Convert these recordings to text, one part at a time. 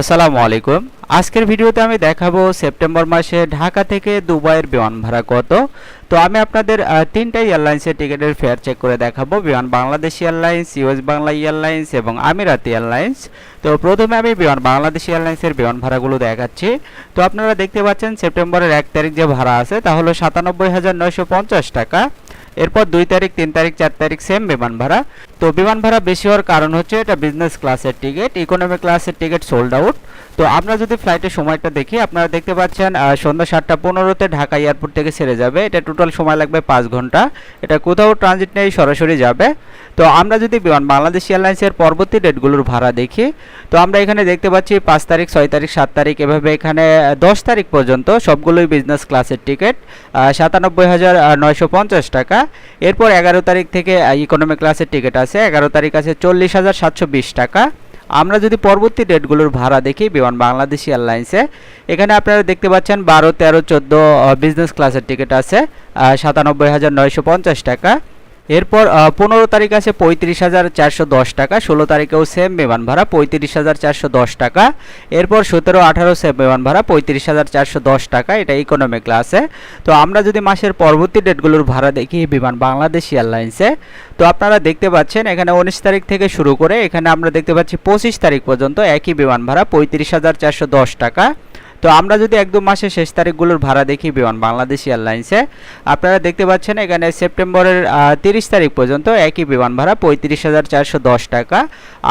আসসালামু আলাইকুম। আজকের ভিডিওতে আমি দেখাবো সেপ্টেম্বর মাসে ঢাকা থেকে দুবাইয়ের বিমান ভাড়া কত। তো আমি আপনাদের তিনটা এয়ারলাইন্সের টিকিটের ফেয়ার চেক করে দেখাবো। Biman Bangladesh airlines, US Bangla airlines এবং আমিরাতি এয়ারলাইন্স। তো প্রথমে আমি বিমান বাংলাদেশ এয়ারলাইন্সের বিমান ভাড়াগুলো দেখাচ্ছি। তো আপনারা দেখতে পাচ্ছেন সেপ্টেম্বরের এক তারিখ যে ভাড়া আছে তা হলো সাতানব্বই হাজার নয়শো পঞ্চাশ টাকা। এরপর দুই তারিখ, তিন তারিখ, চার তারিখ সেম বিমান ভাড়া। তো বিমান ভাড়া বেশি হওয়ার কারণ হচ্ছে এটা বিজনেস ক্লাসের টিকিট ইকোনমি ক্লাসের টিকিট সোল্ড আউট তো আমরা যদি ফ্লাইটের সময়টা দেখি, আপনারা দেখতে পাচ্ছেন সন্ধ্যা সাতটা পনেরোতে ঢাকা এয়ারপোর্ট থেকে ছেড়ে যাবে। এটা টোটাল সময় লাগবে পাঁচ ঘণ্টা। এটা কোথাও ট্রানজিট নেই, সরাসরি যাবে। তো আমরা যদি বিমান, বাংলাদেশ এয়ারলাইন্সের পরবর্তী ডেটগুলোর ভাড়া দেখি, তো আমরা এখানে দেখতে পাচ্ছি পাঁচ তারিখ, ছয় তারিখ, সাত তারিখ, এভাবে এখানে দশ তারিখ পর্যন্ত সবগুলোই বিজনেস ক্লাসের টিকিট সাতানব্বই হাজার নয়শো পঞ্চাশ টাকা। এরপর এগারো তারিখ থেকে ইকোনমি ক্লাসের টিকিট আছে, এগারো তারিখ আছে চল্লিশ হাজার সাতশো বিশ টাকা। আমরা যদি পরবর্তী ডেটগুলোর ভাড়া দেখি, বিমান বাংলাদেশ এয়ারলাইন্সে, এখানে আপনারা দেখতে পাচ্ছেন বারো, তেরো, চোদ্দ বিজনেস ক্লাসের টিকিট আছে সাতানব্বই হাজার নয়শো পঞ্চাশ টাকা। এরপর পনেরো তারিখ আছে পঁয়ত্রিশ হাজার চারশো দশ টাকা, ষোলো তারিখেও সেম বিমান ভাড়া, পঁয়ত্রিশ হাজার চারশো দশ টাকা। এরপর সতেরো, আঠারো সেম বিমান ভাড়া, পঁয়ত্রিশ হাজার চারশো দশ টাকা এটা ইকোনমি ক্লাসে তো আমরা যদি মাসের পরবর্তী ডেটগুলোর ভাড়া দেখি, বিমান বাংলাদেশ এয়ারলাইন্সে তো আপনারা দেখতে পাচ্ছেন, এখানে উনিশ তারিখ থেকে শুরু করে, এখানে আমরা দেখতে পাচ্ছি পঁচিশ তারিখ পর্যন্ত একই বিমান ভাড়া, পঁয়ত্রিশ হাজার চারশো দশ টাকা। তো আমরা যদি একদম মাসের শেষ তারিখগুলোর ভাড়া দেখি বিমান বাংলাদেশ এয়ারলাইন্সে আপনারা দেখতে পাচ্ছেন এখানে সেপ্টেম্বরের তিরিশ তারিখ পর্যন্ত একই বিমান ভাড়া পঁয়ত্রিশ হাজার চারশো দশ টাকা।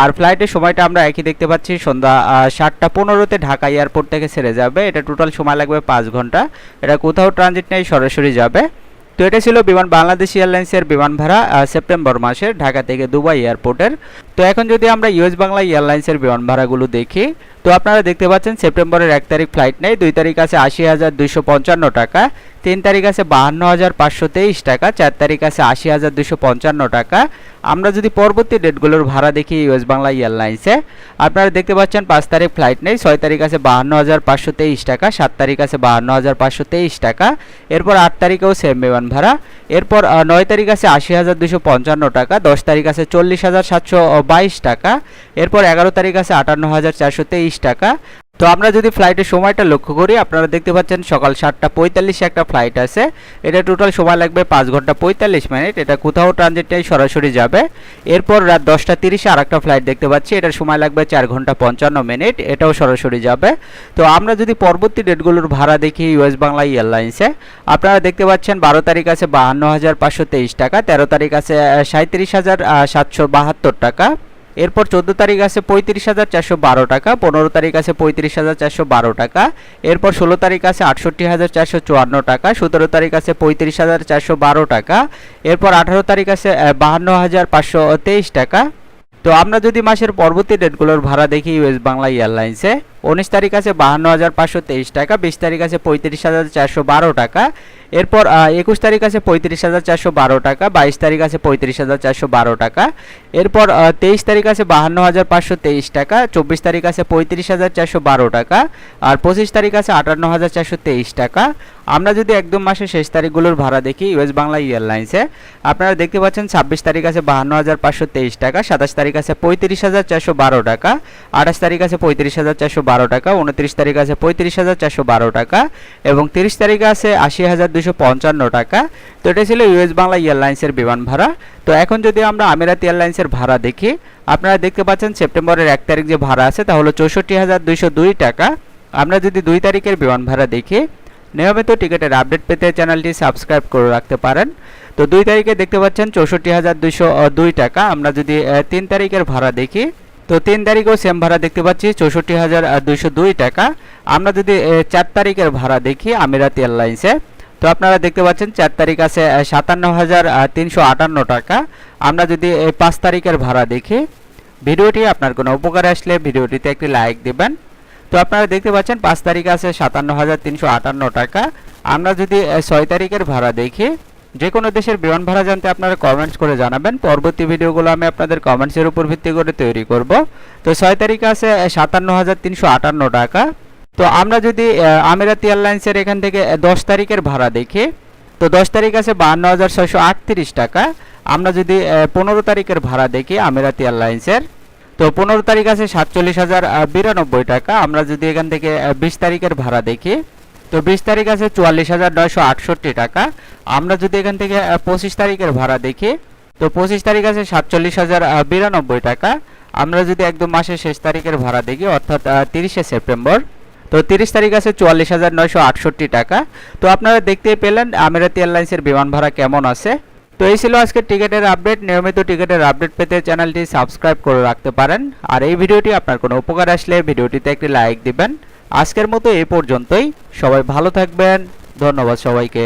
আর ফ্লাইটের সময়টা আমরা একই দেখতে পাচ্ছি সন্ধ্যা সাতটা পনেরোতে ঢাকা এয়ারপোর্ট থেকে ছেড়ে যাবে। এটা টোটাল সময় লাগবে পাঁচ ঘণ্টা। এটা কোথাও ট্রানজিট নেই, সরাসরি যাবে। তো এটা ছিল বিমান বাংলাদেশ এয়ারলাইন্সের বিমান ভাড়া সেপ্টেম্বর মাসের ঢাকা থেকে দুবাই এয়ারপোর্টের। তো এখন যদি আমরা ইউএস বাংলা এয়ারলাইন্সের বিমান ভাড়াগুলো দেখি, তো আপনারা দেখতে পাচ্ছেন সেপ্টেম্বরের এক তারিখ ফ্লাইট নেই, দুই তারিখ আছে আশি হাজার দুইশো পঞ্চান্ন টাকা, তিন তারিখ আছে বাহান্ন হাজার পাঁচশো তেইশ টাকা, চার তারিখ আছে আশি হাজার দুশো পঞ্চান্ন টাকা। আমরা যদি পরবর্তী ডেটগুলোর ভাড়া দেখি ইউএস বাংলা এয়ারলাইন্সে আপনারা দেখতে পাচ্ছেন পাঁচ তারিখ ফ্লাইট নেই, ছয় তারিখ আছে বাহান্ন হাজার পাঁচশো তেইশ টাকা, সাত তারিখ আছে বাহান্ন হাজার পাঁচশো তেইশ টাকা, এরপর আট তারিখেও সেম বিমান ভাড়া, এরপর নয় তারিখ আছে আশি হাজার দুশো পঞ্চান্ন টাকা, দশ তারিখ আছে চল্লিশ হাজার সাতশো টাকা এরপর এগারো তারিখ আছে আটান্ন হাজার চারশো তেইশ টাকা তো আমরা যদি ফ্লাইটের সময়টা লক্ষ্য করি, আপনারা দেখতে পাচ্ছেন সকাল সাতটা পঁয়তাল্লিশে একটা ফ্লাইট আছে। এটা টোটাল সময় লাগবে পাঁচ ঘণ্টা পঁয়তাল্লিশ মিনিট এটা কোথাও ট্রানজিটটাই সরাসরি যাবে। এরপর রাত দশটা তিরিশে আর একটা ফ্লাইট দেখতে পাচ্ছি। এটার সময় লাগবে চার ঘণ্টা পঞ্চান্ন মিনিট এটাও সরাসরি যাবে। তো আমরা যদি পরবর্তী ডেটগুলোর ভাড়া দেখি ইউএস বাংলা এয়ারলাইন্সে আপনারা দেখতে পাচ্ছেন বারো তারিখ আছে বাহান্ন হাজার পাঁচশো তেইশ টাকা, তেরো তারিখ আছে সাঁত্রিশ হাজার সাতশো বাহাত্তর টাকা। এরপর চোদ্দ তারিখ আছে পঁয়ত্রিশ হাজার চারশো বারো টাকা, পনেরো তারিখ আছে পঁয়ত্রিশ হাজার চারশো বারো টাকা, এরপর ষোলো তারিখ আছে আটষট্টি হাজার চারশো চুয়ান্ন টাকা, সতেরো তারিখ আছে পঁয়ত্রিশ হাজার চারশো বারো টাকা, এরপর আঠারো তারিখ আছে বাহান্ন হাজার পাঁচশো তেইশ টাকা। তো আমরা যদি মাসের পরবর্তী ডেটগুলোর ভাড়া দেখি ইউএস বাংলা এয়ারলাইন্সে, উনিশ তারিখ আছে বাহান্ন হাজার পাঁচশো তেইশ টাকা, বিশ তারিখ আছে পঁয়ত্রিশ হাজার চারশো বারো টাকা এরপর একুশ তারিখ আছে পঁয়ত্রিশ হাজার চারশো বারো টাকা, বাইশ তারিখ আছে পঁয়ত্রিশ হাজার চারশো বারো টাকা। এরপর তেইশ তারিখ আছে বাহান্ন হাজার পাঁচশো তেইশ টাকা, চব্বিশ তারিখ আছে পঁয়ত্রিশ হাজার চারশো বারো টাকা, আর পঁচিশ তারিখ আছে আটান্ন হাজার চারশো তেইশ টাকা। আমরা যদি একদম মাসের শেষ তারিখগুলোর ভাড়া দেখি ইউএস বাংলা এয়ারলাইন্সে আপনারা দেখতে পাচ্ছেন ছাব্বিশ তারিখ আছে বাহান্ন হাজার পাঁচশো তেইশ টাকা, সাতাশ তারিখ আছে পঁয়ত্রিশ হাজার চারশো বারো টাকা, আঠাশ তারিখ আছে পঁয়ত্রিশ হাজার চারশো বারো টাকা, উনত্রিশ তারিখ আছে পঁয়ত্রিশ হাজার চারশো বারো টাকা এবং তিরিশ তারিখ আছে আশি হাজার দুশো পঞ্চান্ন টাকা। তো এটা ছিল ইউএস বাংলা এয়ারলাইন্সের বিমান ভাড়া। তো এখন যদি আমরা আমিরাত এয়ারলাইন্সের ভাড়া দেখি, আপনারা দেখতে পাচ্ছেন সেপ্টেম্বরের এক তারিখ যে ভাড়া আছে তা হলো চৌষট্টি হাজার দুইশো দুই টাকা। আমরা যদি দুই তারিখের বিমান ভাড়া দেখি নিয়মিত টিকিটের আপডেট পেতে চ্যানেলটি সাবস্ক্রাইব করে রাখতে পারেন। তো দুই তারিখে দেখতে পাচ্ছেন চৌষট্টি হাজার দুইশো দুই টাকা। আমরা যদি তিন তারিখের ভাড়া দেখি, তো তিন তারিখেও সেম ভাড়া দেখতে পাচ্ছি, চৌষট্টি হাজার দুইশো দুই টাকা। আমরা যদি চার তারিখের ভাড়া দেখি আমিরাত এয়ারলাইন্সে, তো আপনারা দেখতে পাচ্ছেন চার তারিখ আছে সাতান্ন হাজার তিনশো আটান্ন টাকা। আমরা যদি পাঁচ তারিখের ভাড়া দেখি, ভিডিওটি আপনার কোনো উপকারে আসলে ভিডিওটিতে একটি লাইক দিবেন। তো আপনারা দেখতে পাচ্ছেন, পাঁচ তারিখ আছে সাতান্ন হাজার তিনশো আটান্ন টাকা। আমরা যদি ছয় তারিখের ভাড়া দেখি যে কোনো দেশের বিমান ভাড়া জানতে আপনারা কমেন্টস করে জানাবেন। পরবর্তী ভিডিওগুলো আমি আপনাদের কমেন্টসের উপর ভিত্তি করে তৈরি করব। তো ছয় তারিখ আছে সাতান্ন হাজার তিনশো আটান্ন টাকা। তো আমরা যদি আমিরাত এয়ারলাইন্সের এখান থেকে দশ তারিখের ভাড়া দেখি, তো দশ তারিখ আছে বাহান্ন হাজার ছয়শো আটত্রিশ টাকা। আমরা যদি পনেরো তারিখের ভাড়া দেখি, আমিরাত এয়ারলাইন্সের তো পনেরো তারিখ আছে সাতচল্লিশ হাজার বিরানব্বই টাকা। আমরা যদি এখান থেকে বিশ তারিখের ভাড়া দেখি, তো বিশ তারিখ আছে চুয়াল্লিশ হাজার নয়শো আটষট্টি টাকা। আমরা যদি এখান থেকে পঁচিশ তারিখের ভাড়া দেখি, তো পঁচিশ তারিখ আছে সাতচল্লিশ হাজার বিরানব্বই টাকা। আমরা যদি একদম মাসের শেষ তারিখের ভাড়া দেখি, অর্থাৎ তিরিশে সেপ্টেম্বর, তো তিরিশ তারিখ আছে চুয়াল্লিশ হাজার নয়শো আটষট্টি টাকা। তো আপনারা দেখতেই পেলেন আমিরাতি এয়ারলাইন্সের বিমান ভাড়া কেমন আছে। তো এই ছিল আজকে টিকিটের আপডেট। নিয়মিত টিকিটের আপডেট পেতে চ্যানেলটি সাবস্ক্রাইব করে রাখতে পারেন। আর এই ভিডিওটি আপনার কোনো উপকার আসলে ভিডিওটিতে একটি লাইক দিবেন। আজকের মতো এই পর্যন্তই। সবাই ভালো থাকবেন। ধন্যবাদ সবাইকে।